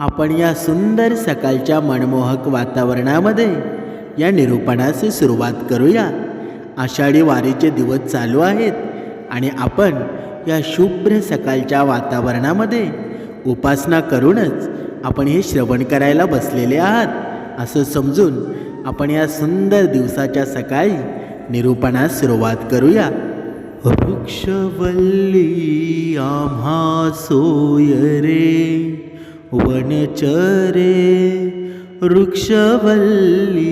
आपण या सुंदर सकाळच्या मनमोहक वातावरणामध्ये या निरूपणाची सुरुवात करूया. आषाढी वारीचे दिवस चालू आहेत आणि आपण या शुभ्र सकाळच्या वातावरणामध्ये उपासना करूनच आपण हे श्रवण करायला बसलेले आहात असं समजून आपण या सुंदर दिवसाच्या सकाळी निरूपणास सुरुवात करूया. वृक्षवल्ली आम्हा सोय रे. वनचरे वृक्षवल्ली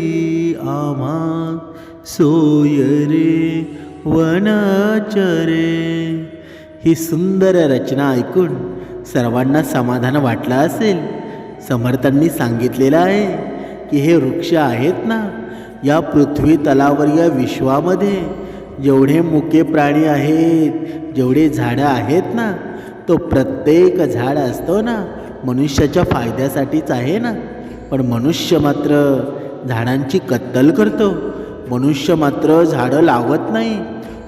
आमा सोय रे वनचरे ही सुंदर रचना ऐकून सर्वांना समाधान वाटलं असेल. समर्थांनी सांगितलेलं आहे की हे वृक्ष आहेत ना या पृथ्वी तलावर या विश्वामध्ये जेवढे मुके प्राणी आहेत जेवढे झाडं आहेत ना तो प्रत्येक झाड असतो ना मनुष्याच्या फायद्यासाठीच आहे ना? पण मनुष्य मात्र झाडांची कत्तल करतो. मनुष्य मात्र झाडं लावत नाही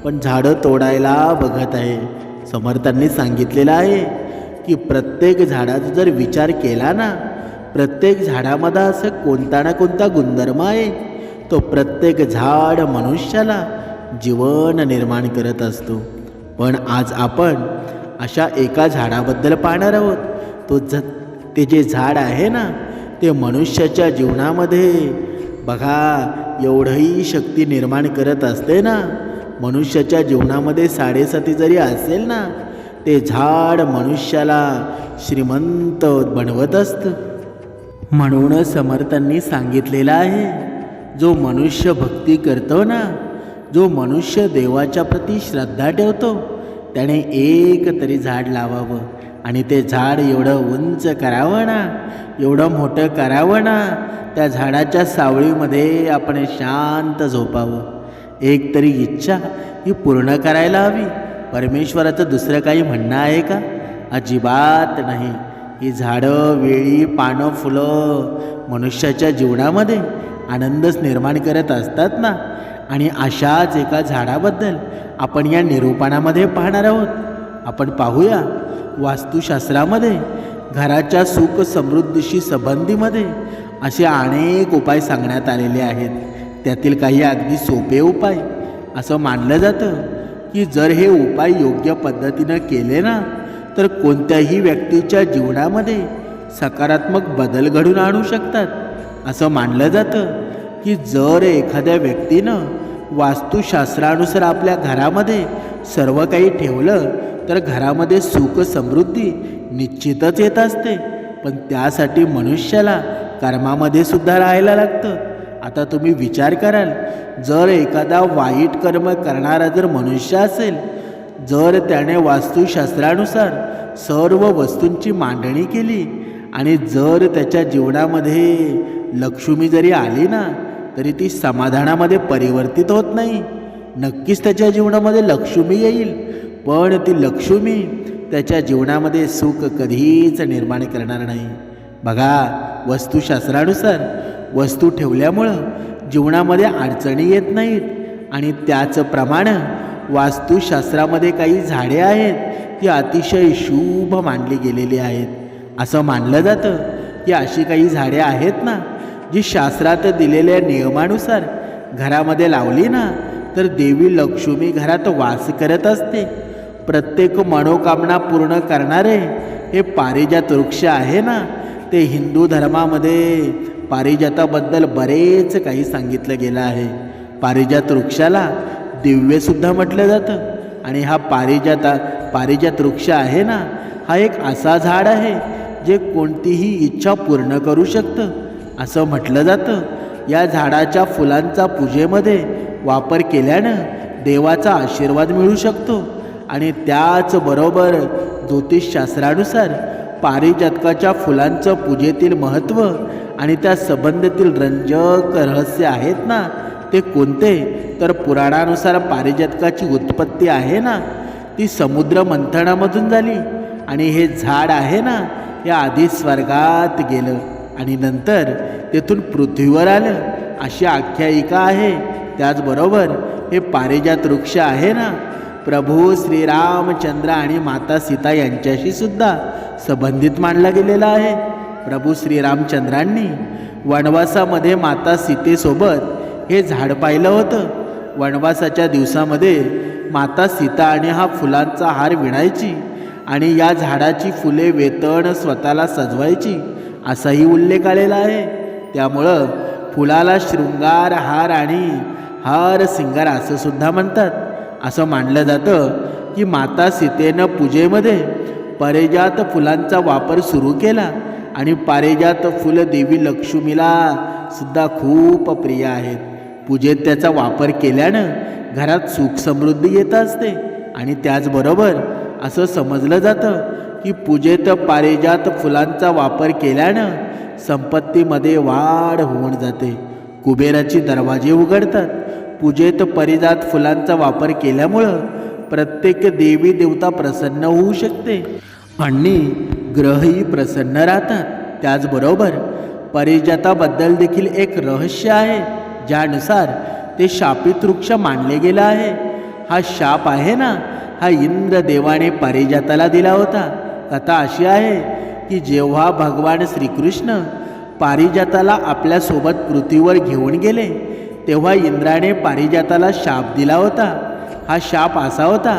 पण झाडं तोडायला बघत आहे. समर्थांनी सांगितलेलं आहे की प्रत्येक झाडाचा जर विचार केला ना प्रत्येक झाडामध्ये असं कोणता ना कोणता गुणधर्म आहे. तो प्रत्येक झाड मनुष्याला जीवन निर्माण करत असतो. पण आज आपण अशा एका झाडाबद्दल पाहणार आहोत. तो ज ते जे झाड आहे ना ते मनुष्याच्या जीवनामध्ये. बघा एवढंही शक्ती निर्माण करत असते ना मनुष्याच्या जीवनामध्ये साडेसाती जरी असेल ना ते झाड मनुष्याला श्रीमंत बनवत असतं. म्हणून समर्थांनी सांगितलेलं आहे जो मनुष्य भक्ती करतो ना जो मनुष्य देवाच्या प्रती श्रद्धा ठेवतो त्याने एक तरी झाड लावावं. आणि ते झाड एवढं उंच करावं ना एवढं मोठं करावं ना त्या झाडाच्या सावळीमध्ये आपण शांत झोपावं. एक तरी इच्छा ही पूर्ण करायला हवी. परमेश्वराचं दुसरं काही म्हणणं आहे का? अजिबात नाही. ही झाडं वेळी पानं फुलं मनुष्याच्या जीवनामध्ये आनंदच निर्माण करत असतात ना? आणि अशाच एका झाडाबद्दल आपण या निरूपणामध्ये पाहणार आहोत. आपण पाहूया वास्तुशास्त्रामध्ये घराच्या सुख समृद्धीशी संबंधीमध्ये असे अनेक उपाय सांगण्यात आलेले आहेत. त्यातील काही अगदी सोपे उपाय. असं मानलं जातं की जर हे उपाय योग्य पद्धतीनं केले ना तर कोणत्याही व्यक्तीच्या जीवनामध्ये सकारात्मक बदल घडून आणू शकतात. असं मानलं जातं की जर एखाद्या व्यक्तीनं वास्तुशास्त्रानुसार आपल्या घरामध्ये सर्व काही ठेवलं तर घरामध्ये सुख समृद्धी निश्चितच येत असते. पण त्यासाठी मनुष्याला कर्मामध्ये सुद्धा राहायला लागतं. आता तुम्ही विचार कराल जर एखादा वाईट कर्म करणारा जर मनुष्य असेल जर त्याने वास्तुशास्त्रानुसार सर्व वस्तूंची मांडणी केली आणि जर त्याच्या जीवनामध्ये लक्ष्मी जरी आली ना तरी ती समाधानामध्ये परिवर्तित होत नाही. नक्कीच त्याच्या जीवनामध्ये लक्ष्मी येईल. पण ती लक्ष्मी त्याच्या जीवनामध्ये सुख कधीच निर्माण करणार नाही. बघा वस्तुशास्त्रानुसार वस्तू ठेवल्यामुळं जीवनामध्ये अडचणी येत नाहीत आणि त्याचप्रमाण वास्तुशास्त्रामध्ये काही झाडे आहेत ती अतिशय शुभ मानली गेलेली आहेत. असं मानलं जातं की अशी काही झाडे आहेत ना जी शास्त्रात दिलेल्या नियमानुसार घरामध्ये लावली ना तर देवी लक्ष्मी घरात वास करत असते. प्रत्येक मनोकामना पूर्ण करणारे हे पारिजात वृक्ष आहे ना? ते हिंदू धर्मामध्ये पारिजाताबद्दल बरेच काही सांगितलं गेलं आहे. पारिजात वृक्षाला दिव्यसुद्धा म्हटलं जातं. आणि हा पारिजाता पारिजात वृक्ष आहे ना? हा एक असा झाड आहे जे कोणतीही इच्छा पूर्ण करू शकतं. असं म्हटलं जातं. या झाडाच्या फुलांचा पूजेमध्ये वापर केल्यानं देवाचा आशीर्वाद मिळू शकतो. आणि त्याचबरोबर ज्योतिषशास्त्रानुसार पारिजातकाच्या फुलांचं पूजेतील महत्त्व आणि त्या संबंधातील रंजक रहस्य आहेत ना? ते कोणते? तर पुराणानुसार पारिजातकाची उत्पत्ती आहे ना? ती समुद्र मंथनामधून झाली. आणि हे झाड आहे ना? हे आधी स्वर्गात गेलं. आणि नंतर तेथून पृथ्वीवर आलं. अशी आख्यायिका आहे. त्याचबरोबर हे पारिजात वृक्ष आहे ना? प्रभू श्रीरामचंद्र आणि माता सीता यांच्याशी सुद्धा संबंधित मानला गेलेला आहे. प्रभू श्रीरामचंद्रांनी वनवासामध्ये माता सीतेसोबत हे झाड पाहिलं होतं. वनवासाच्या दिवसामध्ये माता सीता आणि हा फुलांचा हार विणायची आणि या झाडाची फुले वेतण स्वतःला सजवायची असाही उल्लेख आलेला आहे. त्यामुळं फुलाला शृंगार हार आणि हार सिंगार असं सुद्धा म्हणतात. असं मानलं जातं की माता सीतेनं पूजेमध्ये पारिजात फुलांचा वापर सुरू केला आणि पारिजात फुलं देवी लक्ष्मीला सुद्धा खूप प्रिय आहेत. पूजेत त्याचा वापर केल्यानं घरात सुख समृद्धी येत असते आणि त्याचबरोबर असं समजलं जातं की पूजेत पारिजात फुलांचा वापर केल्यानं संपत्तीमध्ये वाढ होऊन जाते. कुबेराची दरवाजे उघडतात. पूजेत परिजात फुलांचा वापर केल्यामुळं प्रत्येक देवी देवता प्रसन्न होऊ शकते. आणि ग्रहही प्रसन्न राहतात. त्याचबरोबर परिजाताबद्दल देखील एक रहस्य आहे ज्यानुसार ते शापित वृक्ष मानले गेलं आहे. हा शाप आहे ना हा इंद्रदेवाने पारिजाताला दिला होता. कथा अशी आहे की जेव्हा भगवान श्रीकृष्ण पारिजाताला आपल्यासोबत पृथ्वीवर घेऊन गेले तेव्हा इंद्राने पारिजाताला शाप दिला होता. हा शाप असा होता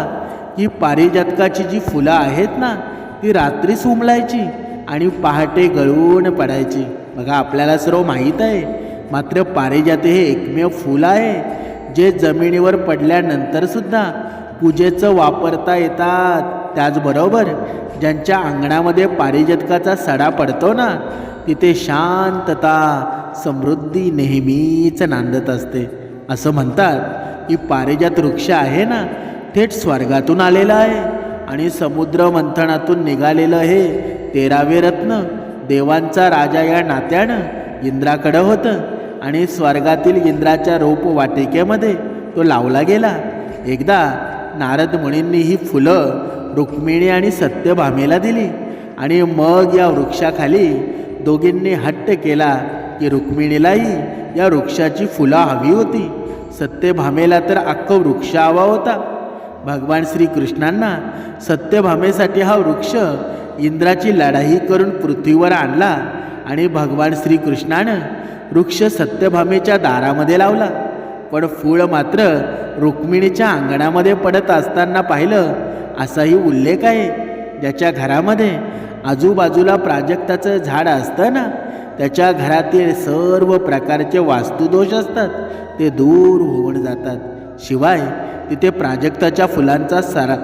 की पारिजातकाची जी फुलं आहेत ना ती रात्रीच उमलायची आणि पहाटे गळून पडायची. बघा आपल्याला सर्व माहीत आहे. मात्र पारिजात हे एकमेव फूल आहे जे जमिनीवर पडल्यानंतरसुद्धा पूजेचं वापरता येतात. त्याचबरोबर ज्यांच्या अंगणामध्ये पारिजातकाचा सडा पडतो ना तिथे शांतता समृद्धी नेहमीच नांदत असते. असं म्हणतात की पारिजात वृक्ष आहे ना थेट स्वर्गातून आलेलं आहे आणि समुद्र मंथनातून निघालेलं हे तेरावे रत्न देवांचा राजा या नात्यानं इंद्राकडं होतं आणि स्वर्गातील इंद्राच्या रोप वाटिकेमध्ये तो लावला गेला. एकदा नारद मुनींनी ही फुलं रुक्मिणी आणि सत्यभामेला दिली आणि मग या वृक्षाखाली दोघींनी हट्ट केला की रुक्मिणीलाही या वृक्षाची फुलं हवी होती. सत्यभामेला तर अख्खं वृक्ष हवा होता. भगवान श्रीकृष्णांना सत्यभामेसाठी हा वृक्ष इंद्राची लढाई करून पृथ्वीवर आणला आणि भगवान श्रीकृष्णानं वृक्ष सत्यभामेच्या दारामध्ये लावला. पण फूळ मात्र रुक्मिणीच्या अंगणामध्ये पडत असताना पाहिलं असाही उल्लेख आहे. ज्याच्या घरामध्ये आजूबाजूला प्राजक्ताचं झाड असतं ना त्याच्या घरातील सर्व प्रकारचे वास्तुदोष असतात. ते दूर होऊन जातात. शिवाय तिथे प्राजक्ताच्या फुलांचा सरा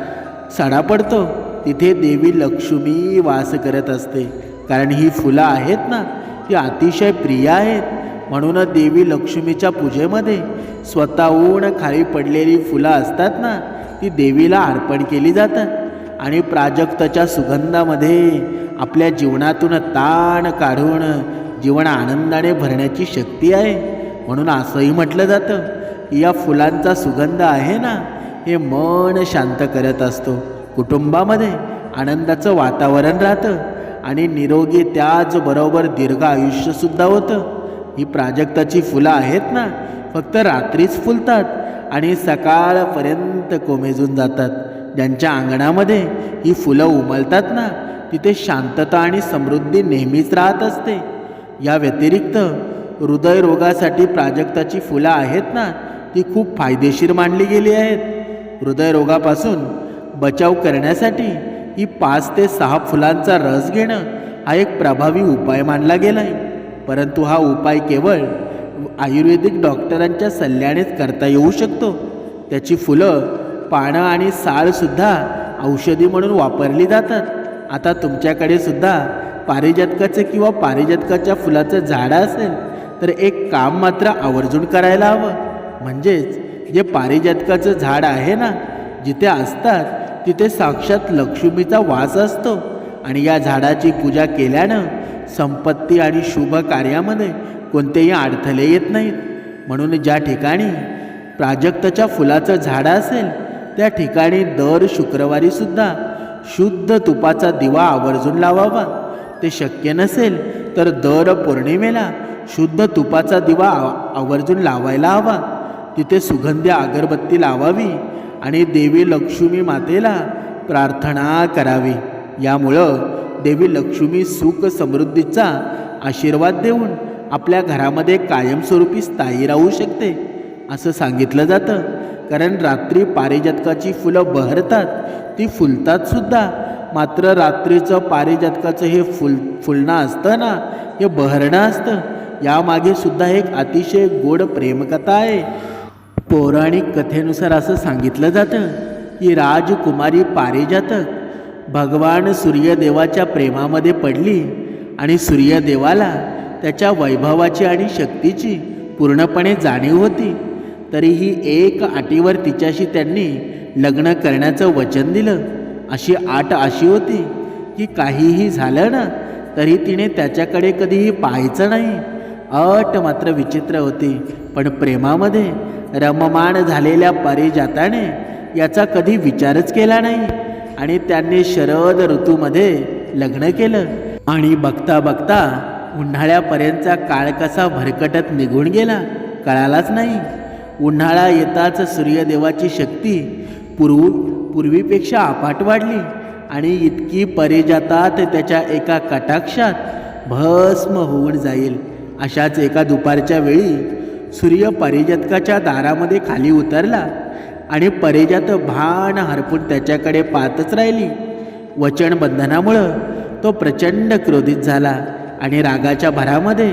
सडा पडतो. तिथे देवी लक्ष्मी वास करत असते. कारण ही फुलं आहेत ना ती अतिशय प्रिय आहेत. म्हणून देवी लक्ष्मीच्या पूजेमध्ये स्वतःहून खाली पडलेली फुलं असतात ना ती देवीला अर्पण केली जातात. आणि प्राजक्ताच्या सुगंधामध्ये आपल्या जीवनातून ताण काढून जीवन आनंदाने भरण्याची शक्ती आहे. म्हणून असंही म्हटलं जातं की या फुलांचा सुगंध आहे ना हे मन शांत करत असतो. कुटुंबामध्ये आनंदाचं वातावरण राहतं आणि निरोगी त्याचबरोबर दीर्घ आयुष्यसुद्धा होतं. ही प्राजक्ताची फुलं आहेत ना फक्त रात्रीच फुलतात आणि सकाळपर्यंत कोमेजून जातात. ज्यांच्या अंगणामध्ये ही फुलं उमलतात ना तिथे शांतता आणि समृद्धी नेहमीच राहत असते. या व्यतिरिक्त हृदयरोगासाठी प्राजक्ताची फुलं आहेत ना ती खूप फायदेशीर मानली गेली आहेत. हृदयरोगापासून बचाव करण्यासाठी ही पाच ते सहा फुलांचा रस घेणं हा एक प्रभावी उपाय मानला गेला आहे परंतु हा उपाय केवळ आयुर्वेदिक डॉक्टरांच्या सल्ल्यानेच करता येऊ शकतो. त्याची फुलं पानं आणि साळसुद्धा औषधी म्हणून वापरली जातात. आता तुमच्याकडे सुद्धा पारिजातकाचं किंवा पारिजातकाच्या फुलाचं झाडं असेल तर एक काम मात्र आवर्जून करायला हवं. म्हणजेच जे पारिजातकाचं झाड आहे ना जिथे असतात तिथे साक्षात लक्ष्मीचा वास असतो. आणि या झाडाची पूजा केल्यानं संपत्ती आणि शुभ कार्यामध्ये कोणतेही अडथळे येत नाहीत. म्हणून ज्या ठिकाणी प्राजक्ताच्या फुलाचं झाड असेल त्या ठिकाणी दर शुक्रवारीसुद्धा शुद्ध तुपाचा दिवा आवर्जून लावावा. ते शक्य नसेल तर दर पौर्णिमेला शुद्ध तुपाचा दिवा आवर्जून लावायला हवा. तिथे सुगंधी अगरबत्ती लावावी आणि देवी लक्ष्मी मातेला प्रार्थना करावी. यामुळं देवी लक्ष्मी सुख समृद्धीचा आशीर्वाद देऊन आपल्या घरामध्ये कायमस्वरूपी स्थायी राहू शकते असं सांगितलं जातं. कारण रात्री पारिजातकाची फुलं बहरतात ती फुलतात सुद्धा. मात्र रात्रीचं पारिजातकाचं हे फुल फुलणं असतं ना हे बहरणं असतं. यामागे सुद्धा एक अतिशय गोड प्रेमकथा आहे. पौराणिक कथेनुसार असं सांगितलं जातं की राजकुमारी पारिजातक भगवान सूर्यदेवाच्या प्रेमामध्ये पडली आणि सूर्यदेवाला त्याच्या वैभवाची आणि शक्तीची पूर्णपणे जाणीव होती. तरीही एक आटीवर तिच्याशी त्यांनी लग्न करण्याचं वचन दिलं. अशी आट अशी होती की काहीही झालं ना तरी तिने त्याच्याकडे कधीही पाहायचं नाही. अट मात्र विचित्र होती. पण प्रेमामध्ये रममाण झालेल्या पारिजाताने याचा कधी विचारच केला नाही. आणि त्यांनी शरद ऋतूमध्ये लग्न केलं. आणि बघता बघता उन्हाळ्यापर्यंतचा काळ कसा भरकटत निघून गेला कळालाच नाही. उन्हाळा येताच सूर्यदेवाची शक्ती पूर्व पूर्वीपेक्षा अपाट वाढली आणि इतकी परिजातात त्याच्या एका कटाक्षात भस्म होऊन जाईल. अशाच एका दुपारच्या वेळी सूर्य परिजातकाच्या दारामध्ये खाली उतरला. आणि परिजात भान हरपून त्याच्याकडे पाहतच राहिली. वचनबंधनामुळं तो प्रचंड क्रोधित झाला आणि रागाच्या भरामध्ये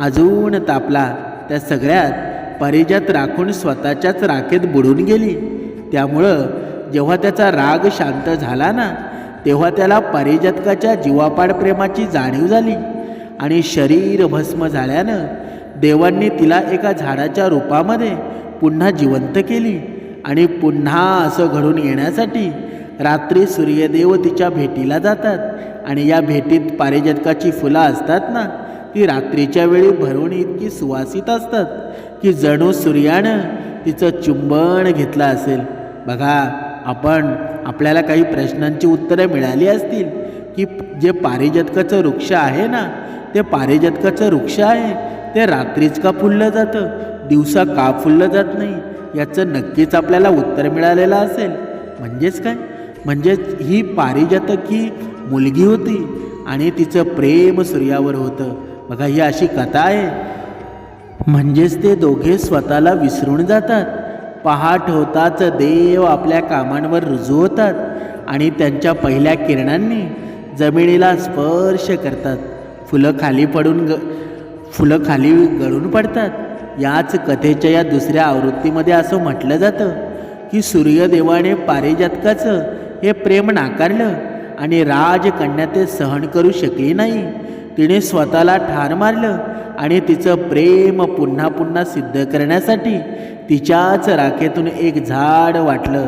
अजून तापला. त्या सगळ्यात परिजात राखून स्वतःच्याच राखेत बुडून गेली. त्यामुळं जेव्हा त्याचा राग शांत झाला ना तेव्हा त्याला परिजातकाच्या जीवापाड प्रेमाची जाणीव झाली आणि शरीर भस्म झाल्यानं देवांनी तिला एका झाडाच्या रूपामध्ये पुन्हा जिवंत केली. आणि पुन्हा असं घडून येण्यासाठी रात्री सूर्यदेव तिच्या भेटीला जातात. आणि या भेटीत पारिजातकाची फुलं असतात ना ती रात्रीच्या वेळी भरून इतकी सुवासित असतात की जणू सूर्यानं तिचं चुंबन घेतलं असेल. बघा आपण आपल्याला काही प्रश्नांची उत्तरं मिळाली असतील की जे पारिजातकाचं वृक्ष आहे ना ते पारिजातकाचं वृक्ष आहे. ते रात्रीच का फुललं जातं? दिवसा का फुललं जात नाही? याचं नक्कीच आपल्याला उत्तर मिळालेलं असेल. म्हणजेच काय? म्हणजेच ही पारिजातक ही मुलगी होती आणि तिचं प्रेम सूर्यावर होतं. बघा ही अशी कथा आहे. म्हणजेच ते दोघे स्वतःला विसरून जातात. पहाट होताच देव आपल्या कामांवर रुजू होतात आणि त्यांच्या पहिल्या किरणांनी जमिनीला स्पर्श करतात. फुलं खाली पडून ग फुलं खाली गळून पडतात. याच कथेच्या या दुसऱ्या आवृत्तीमध्ये असं म्हटलं जातं की सूर्यदेवाने पारिजातकाचं हे प्रेम नाकारलं आणि राजकन्या ते सहन करू शकली नाही. तिने स्वतःला ठार मारलं आणि तिचं प्रेम पुन्हा पुन्हा सिद्ध करण्यासाठी तिच्याच राखेतून एक झाड वाटलं.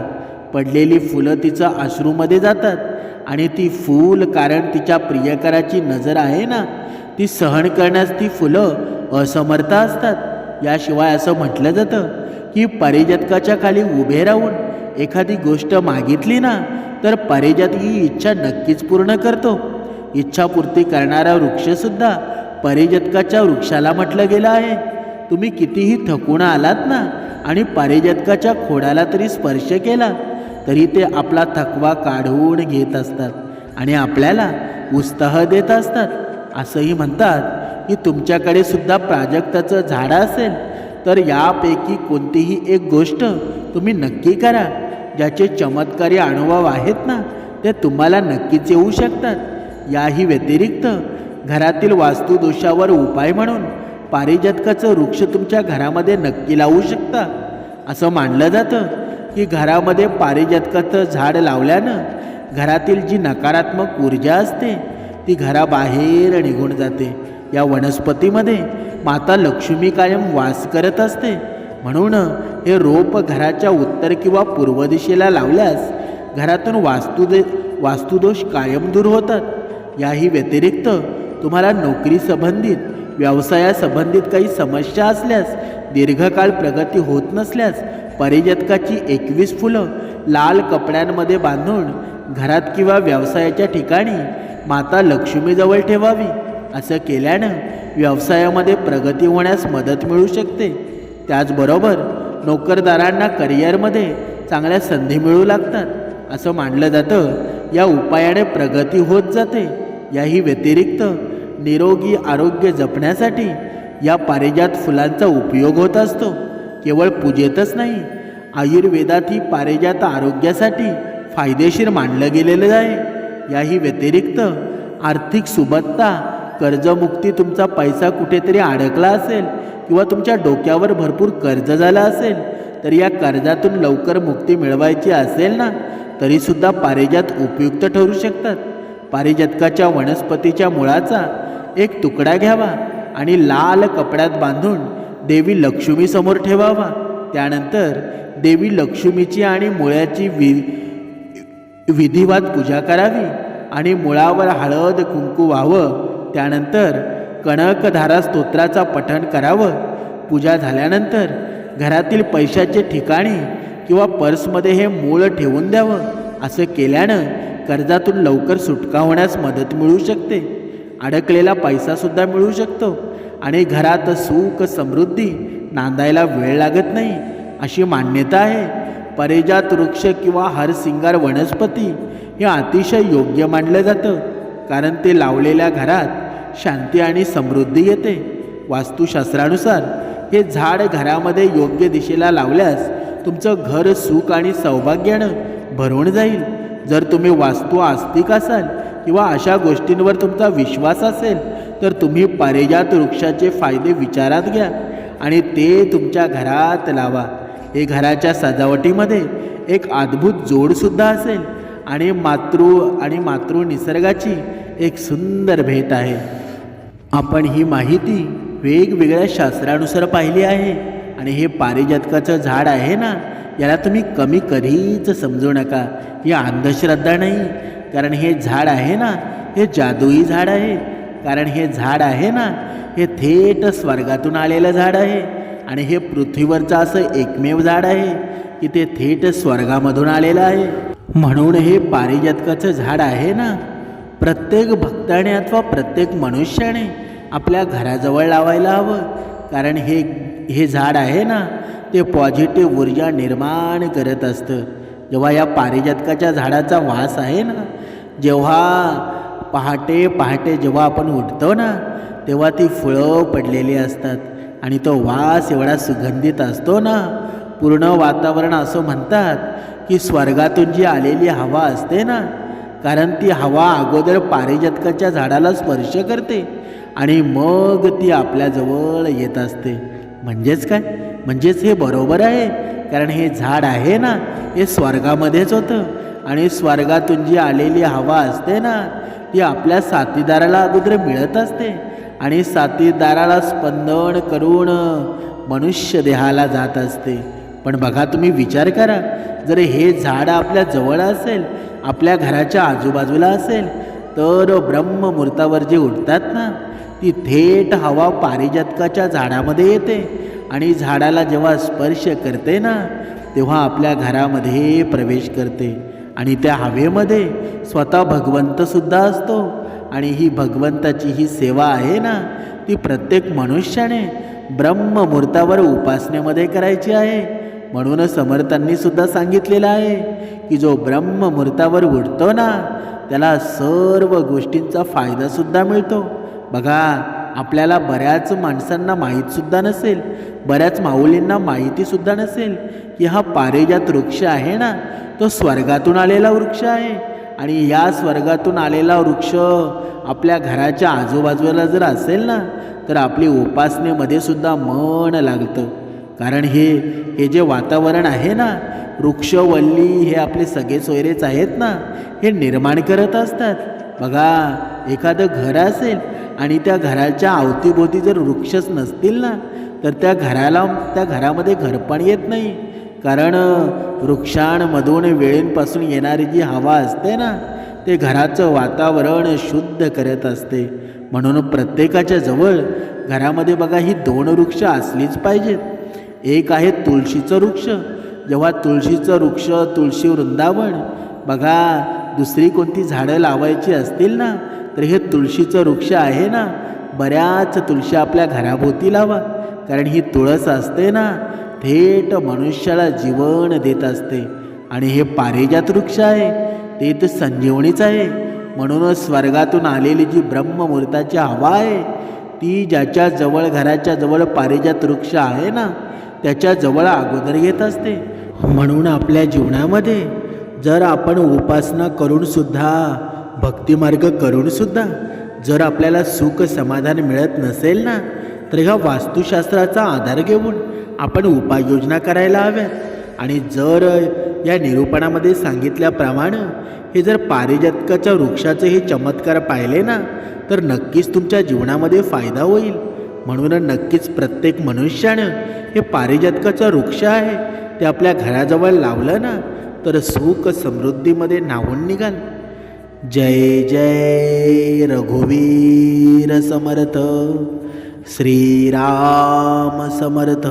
पडलेली फुलं तिचं अश्रूमध्ये जातात आणि ती फूल कारण तिच्या प्रियकराची नजर आहे ना ती सहन करण्यास ती फुलं असमर्थ असतात. याशिवाय असं म्हटलं जातं की पारिजातकाच्या खाली उभे राहून एखादी गोष्ट मागितली ना तर पारिजात ही इच्छा नक्कीच पूर्ण करतो. इच्छापूर्ती करणारा वृक्षसुद्धा पारिजातकाच्या वृक्षाला म्हटलं गेलं आहे. तुम्ही कितीही थकून आलात ना आणि पारिजातकाच्या खोडाला तरी स्पर्श केला तरी ते आपला थकवा काढून घेत असतात आणि आपल्याला उत्साह देत असतात. असंही म्हणतात की तुमच्याकडे सुद्धा प्राजक्ताचं झाड असेल तर यापैकी कोणतीही एक गोष्ट तुम्ही नक्की करा. ज्याचे चमत्कारी अनुभव आहेत ना ते तुम्हाला नक्कीच येऊ शकतात. याही व्यतिरिक्त घरातील वास्तुदोषावर उपाय म्हणून पारिजातकाचं वृक्ष तुमच्या घरामध्ये नक्की लावू शकता. असं मानलं जातं की घरामध्ये पारिजातकाचं झाड लावल्यानं घरातील जी नकारात्मक ऊर्जा असते ती घराबाहेर निघून जाते. या वनस्पतीमध्ये माता लक्ष्मी कायम वास करत असते. म्हणून हे रोप घराच्या उत्तर किंवा पूर्व दिशेला लावल्यास घरातून वास्तुदे वास्तुदोष कायम दूर होतात. याही व्यतिरिक्त तुम्हाला नोकरी संबंधित व्यवसायासंबंधित काही समस्या असल्यास दीर्घकाळ प्रगती होत नसल्यास परिजतकाची एकवीस फुलं लाल कपड्यांमध्ये बांधून घरात किंवा व्यवसायाच्या ठिकाणी माता लक्ष्मीजवळ ठेवावी. असं केल्यानं व्यवसायामध्ये प्रगती होण्यास मदत मिळू शकते. त्याचबरोबर नोकरदारांना करिअरमध्ये चांगल्या संधी मिळू लागतात. असं मानलं जातं. या उपायाने प्रगती होत जाते. याही व्यतिरिक्त निरोगी आरोग्य जपण्यासाठी या पारिजात फुलांचा उपयोग होत असतो. केवळ पूजेतच नाही आयुर्वेदात ही पारिजात आरोग्यासाठी फायदेशीर मानलं गेलेलं आहे. याही व्यतिरिक्त आर्थिक सुबत्ता कर्जमुक्ती तुमचा पैसा कुठेतरी अडकला असेल किंवा तुमच्या डोक्यावर भरपूर कर्ज झालं असेल तर या कर्जातून लवकर मुक्ती मिळवायची असेल ना तरीसुद्धा पारिजात उपयुक्त ठरू शकतात. पारिजातकाच्या वनस्पतीच्या मुळाचा एक तुकडा घ्यावा आणि लाल कपड्यात बांधून देवी लक्ष्मीसमोर ठेवावा. त्यानंतर देवी लक्ष्मीची आणि मुळ्याची वि विधिवत पूजा करावी आणि मुळावर हळद कुंकू व्हावं त्यानंतर कणकधारा स्तोत्राचा पठण करावं. पूजा झाल्यानंतर घरातील पैशाचे ठिकाणी किंवा पर्समध्ये हे मूळ ठेवून द्यावं. असं केल्यानं कर्जातून लवकर सुटका होण्यास मदत मिळू शकते. अडकलेला पैसासुद्धा मिळू शकतो आणि घरात सुख समृद्धी नांदायला वेळ लागत नाही अशी मान्यता आहे. परिजात वृक्ष किंवा हरसिंगार वनस्पती हे अतिशय योग्य मानलं जातं. कारण ते लावलेल्या घरात शांती आणि समृद्धी येते. वास्तुशास्त्रानुसार हे झाड घरामध्ये योग्य दिशेला लावल्यास तुमचं घर सुख आणि सौभाग्यानं भरून जाईल. जर तुम्ही वास्तू आस्तिक असाल किंवा अशा गोष्टींवर तुमचा विश्वास असेल तर तुम्ही पारिजात वृक्षाचे फायदे विचारात घ्या आणि ते तुमच्या घरात लावा. हे घराच्या सजावटीमध्ये एक अद्भुत जोडसुद्धा असेल आणि मातृ आणि मातृ निसर्गाची एक सुंदर भेट आहे. आपण ही माहिती वेगवेगळ्या शास्त्रानुसार पाहिली आहे. आणि हे पारिजातकाचं झाड आहे ना याला तुम्ही कमी कधीच समजू नका. ही अंधश्रद्धा नाही. कारण हे झाड आहे ना हे जादुई झाड आहे. कारण हे झाड आहे ना हे थेट स्वर्गातून आलेलं झाड आहे. आणि हे पृथ्वीवरचं असं एकमेव झाड आहे की ते थेट स्वर्गामधून आलेलं आहे. म्हणून हे पारिजातकाचं झाड आहे ना प्रत्येक भक्ताने अथवा प्रत्येक मनुष्याने आपल्या घराजवळ लावायला हवं. कारण हे हे झाड आहे ना ते पॉझिटिव्ह ऊर्जा निर्माण करत असतं. जेव्हा या पारिजातकाच्या झाडाचा वास आहे ना जेव्हा पहाटे पहाटे जेव्हा आपण उठतो ना तेव्हा ती फुळं पडलेली असतात. आणि तो वास एवढा सुगंधित असतो ना पूर्ण वातावरण असं म्हणतात की स्वर्गातून जी आलेली हवा असते ना कारण ती हवा अगोदर पारिजातकाच्या झाडाला स्पर्श करते आणि मग ती आपल्याजवळ येत असते. म्हणजेच काय? म्हणजेच हे बरोबर आहे. कारण हे झाड आहे ना हे स्वर्गामध्येच होतं. आणि स्वर्गातून जी आलेली हवा असते ना ती आपल्या साथीदाराला अगोदर मिळत असते. आणि साथीदाराला स्पंदन करून मनुष्य देहाला जात असते. पण बघा तुम्ही विचार करा. जर हे झाड आपल्या जवळ असेल आपल्या घराच्या आजूबाजूला असेल तर ब्रह्ममुहूर्तावर जे उठतात ना ती थेट हवा पारिजातकाच्या झाडामध्ये येते. आणि झाडाला जेव्हा स्पर्श करते ना तेव्हा आपल्या घरामध्ये प्रवेश करते. आणि त्या हवेमध्ये स्वतः भगवंतसुद्धा असतो. आणि ही भगवंताची ही सेवा आहे ना ती प्रत्येक मनुष्याने ब्रह्ममुहूर्तावर उपासनेमध्ये करायची आहे. म्हणूनच समर्थांनी सुद्धा सांगितलेलं आहे की जो ब्रह्ममुहूर्तावर उठतो ना त्याला सर्व गोष्टींचा फायदासुद्धा मिळतो. बघा आपल्याला बऱ्याच माणसांना माहीतसुद्धा नसेल बऱ्याच माऊलींना माहितीसुद्धा नसेल की हा पारिजात वृक्ष आहे ना तो स्वर्गातून आलेला वृक्ष आहे. आणि या स्वर्गातून आलेला वृक्ष आपल्या घराच्या आजूबाजूला जर असेल ना तर आपली उपासनेमध्ये सुद्धा मन लागतं. कारण हे हे जे वातावरण आहे ना वृक्षवल्ली हे आपले सगळे सोयरेच आहेत ना हे निर्माण करत असतात. बघा एखादं घर असेल आणि त्या घराच्या अवतीभोवती जर वृक्षच नसतील ना तर त्या घराला त्या घरामध्ये घरपण येत नाही. कारण वृक्षांमधून वेळेंपासून येणारी जी हवा असते ना ते घराचं वातावरण शुद्ध करत असते. म्हणून प्रत्येकाच्या जवळ घरामध्ये बघा ही दोन वृक्ष असलीच पाहिजेत. एक आहे तुळशीचं वृक्ष. जेव्हा तुळशीचं वृक्ष तुळशी वृंदावन बघा दुसरी कोणती झाडं लावायची असतील ना तर हे तुळशीचं वृक्ष आहे ना बऱ्याच तुळशी आपल्या घराभोवती लावा. कारण ही तुळस असते ना थेट मनुष्याला जीवन देत असते. आणि हे पारिजात वृक्ष आहे ते तर संजीवनीच आहे. म्हणूनच स्वर्गातून आलेली जी ब्रह्ममुहूर्ताची हवा आहे ती ज्याच्या जवळ घराच्या जवळ पारिजात वृक्ष आहे ना त्याच्याजवळ अगोदर येत असते. म्हणून आपल्या जीवनामध्ये जर आपण उपासना करूनसुद्धा भक्तिमार्ग करूनसुद्धा जर आपल्याला सुख समाधान मिळत नसेल ना तर ह्या वास्तुशास्त्राचा आधार घेऊन आपण उपाययोजना करायला हव्यात. आणि जर या निरूपणामध्ये सांगितल्याप्रमाणे हे जर पारिजातकाच्या वृक्षाचे हे चमत्कार पाहिले ना तर नक्कीच तुमच्या जीवनामध्ये फायदा होईल. म्हणून नक्कीच प्रत्येक मनुष्यानं हे पारिजातकाचं वृक्ष आहे ते आपल्या घराजवळ लावलं ना तर सुख समृद्धीमध्ये नावून निघाल जय जय रघुवीर समर्थ श्रीराम समर्थ.